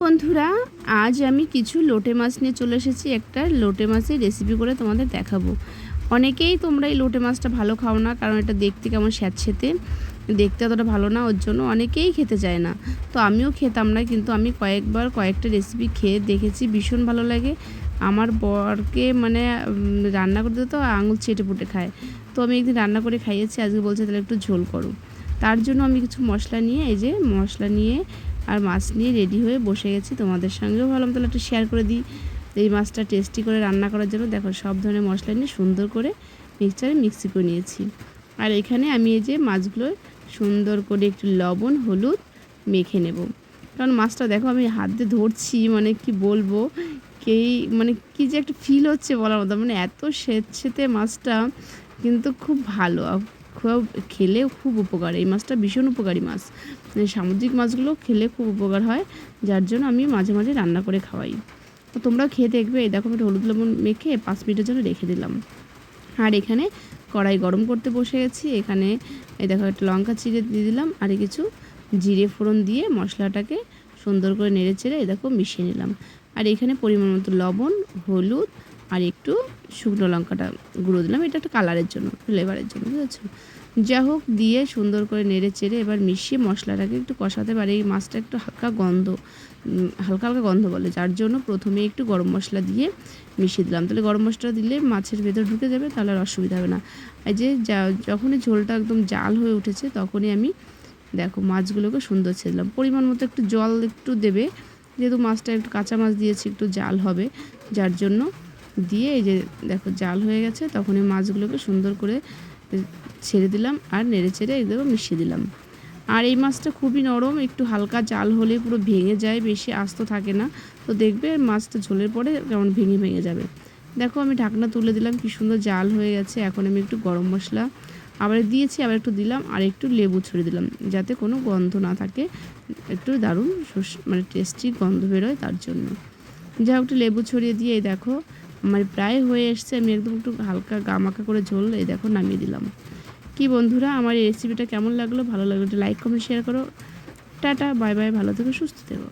বন্ধুরা, আজ আমি কিছু লোটে মাছ নিয়ে চলে এসেছি। একটা লোটে মাছের রেসিপি করে তোমাদের দেখাবো। অনেকেই তোমরা এই লোটে মাছটা ভালো খাও না, কারণ এটা দেখতে কেমন স্যাঁতসেতে। দেখতে অতটা ভালো না, ওর জন্য অনেকেই খেতে চায় না। তো আমিও খেতাম না, কিন্তু আমি কয়েকবার কয়েকটা রেসিপি খেয়ে দেখেছি, ভীষণ ভালো লাগে। আমার বরকে মানে রান্না করতে তো আঙুল চেটে পুটে খায়। তো আমি একদিন রান্না করে খাইয়েছি, আজকে বলছে তাহলে একটু ঝোল করো। তার জন্য আমি কিছু মশলা নিয়ে, এই যে মশলা নিয়ে আর মাছ নিয়ে রেডি হয়ে বসে গেছি তোমাদের সঙ্গেও ভাবলাম তাহলে একটু শেয়ার করে দিই। এই মাছটা টেস্টি করে রান্না করার জন্য দেখো সব ধরনের মশলা নিয়ে সুন্দর করে মিক্সচারে মিক্সি করে নিয়েছি। আর এখানে আমি এই যে মাছগুলো সুন্দর করে একটু লবণ, হলুদ মেখে নেব। কারণ মাছটা দেখো আমি হাত দিয়ে ধরছি মানে কি বলব কেই মানে কি যে একটা ফিল হচ্ছে বলার মতো মানে এত স্বেচ্ছেতে মাছটা, কিন্তু খুব ভালো। খুব খেলেও খুব উপকার। এই মাছটা ভীষণ উপকারী মাছ। মানে সামুদ্রিক মাছগুলো খেলে খুব উপকার হয়, যার জন্য আমি মাঝে মাঝে রান্না করে খাওয়াই। তো তোমরাও খেয়ে দেখবে, এই দেখো আমি হলুদ লবণ মেখে পাঁচ মিনিটের জন্য রেখে দিলাম। আর এখানে কড়াই গরম করতে বসে গেছি। এখানে এই দেখো একটা লঙ্কা চিড়ে দিয়ে দিলাম আর কিছু জিরে ফোড়ন দিয়ে মশলাটাকে সুন্দর করে নেড়ে চেড়ে এই দেখো মিশিয়ে নিলাম। আর এখানে পরিমাণ মতো লবণ, হলুদ আর একটু শুকনো লঙ্কাটা গুঁড়ো দিলাম। এটা একটা কালারের জন্য ফ্লেভারের জন্য, বুঝেছ? যা হোক দিয়ে সুন্দর করে নেড়ে চেড়ে এবার মিশিয়ে মশলাটাকে একটু কষাতে পারে। এই মাছটা একটু হালকা গন্ধ হালকা হালকা গন্ধ বলে, যার জন্য প্রথমে একটু গরম মশলা দিয়ে মিশিয়ে দিলাম। তাহলে গরম মশলা দিলে মাছের ভেতর ঢুকে যাবে, তাহলে আর অসুবিধা হবে না। এই যে, যখনই ঝোলটা একদম জাল হয়ে উঠেছে, তখনই আমি দেখো মাছগুলোকে সুন্দর ছেড়ে দিলাম। পরিমাণ মতো একটু জল একটু দেবে, যেহেতু মাছটা একটু কাঁচা মাছ দিয়েছি, একটু জাল হবে, যার জন্য দিয়ে এই যে দেখো জাল হয়ে গেছে, তখন এই মাছগুলোকে সুন্দর করে ছেড়ে দিলাম আর নেড়ে চেড়ে একদম মিশিয়ে দিলাম। আর এই মাছটা খুবই নরম, একটু হালকা জাল হলে পুরো ভেঙে যায়, বেশি আস্ত থাকে না। তো দেখবে মাছটা ঝোলের পরে কেমন ভেঙে ভেঙে যাবে। দেখো আমি ঢাকনা তুলে দিলাম, কি সুন্দর জাল হয়ে গেছে। এখন আমি একটু গরম মশলা আবার দিয়েছি, আবার একটু দিলাম আর একটু লেবু ছড়িয়ে দিলাম, যাতে কোনো গন্ধ না থাকে। একটু দারুণ মানে টেস্টি গন্ধ বেরোয় তার জন্য। যা একটু লেবু ছড়িয়ে দিয়ে দেখো আমার প্রায় হয়ে এসছে, আমি একদম একটু হালকা গামাকা করে ঝোল এই দেখো নামিয়ে দিলাম। কি বন্ধুরা, আমার এই রেসিপিটা কেমন লাগল? ভালো লাগল লাইক কমেন্ট শেয়ার করো। টাটা বাই বাই ভালো থেকো, সুস্থ থেকো।